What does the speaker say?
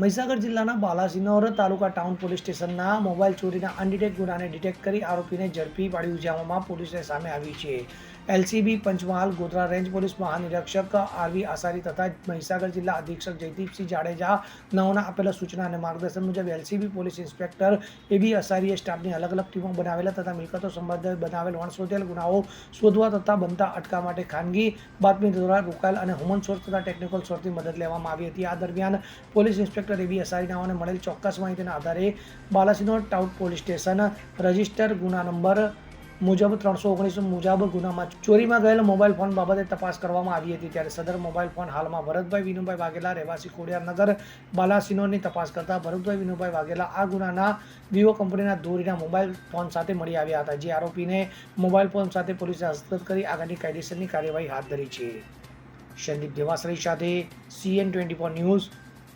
મહીસાગર જિલ્લાના બાલાસિનોર તાલુકા town police સ્ટેશનના mobile ચોરીના અનડિટેક ગુનાને ડિટેક્ટ કરી આરોપીને ઝડપી પાડી ઉજામવામાં પોલીસને સામે આવી છે. LCB, Panchmahal, Godhra range police મહાનિરીક્ષક R V Asari તથા મહીસાગર જિલ્લા અધિક્ષક જયદીપસિંહ જાડેજા નવના આપેલા સૂચના અને માર્ગદર્શન મુજબ LCB police inspector A B અસારીએ સ્ટાફની અલગ અલગ ટીમો બનાવેલા તથા મિલકતો સંબંધિત બનાવેલ વણશોધેલ ગુનાઓ શોધવા તથા બનતા અટકા માટે ખાનગી બાતમી દ્વારા રોકાયેલ અને હુમન સોર્સ તથા ટેકનિકલ સોર્સની મદદ લેવામાં આવી હતી. આ દરમિયાન પોલીસ ઇન્સ્પેક્ટર એબી એસઆઈનાઓને મળેલ ચોક્કસ માહિતીના આધારે Balasinor town police station register ગુના નંબર મુજબ ત્રણસો ઓગણીસ મુજબ ગુનામાં ચોરીમાં ગયેલ મોબાઈલ ફોન બાબતે તપાસ કરવામાં આવી હતી. ત્યારે સદર મોબાઈલ ફોન હાલમાં ભરતભાઈ વિનુભાઈ વાઘેલા રહેવાસી ખોડિયારનગર બાલાસિનોરની તપાસ કરતા ભરતભાઈ વિનુભાઈ વાઘેલા આ ગુનાના વિવો કંપનીના દોરીના મોબાઈલ ફોન સાથે મળી આવ્યા હતા. જે આરોપીને મોબાઈલ ફોન સાથે પોલીસે હસ્તગત કરી આગળની કાયદેસરની કાર્યવાહી હાથ ધરી છે. સંદીપ દેવાસરી સાથે CN twenty four news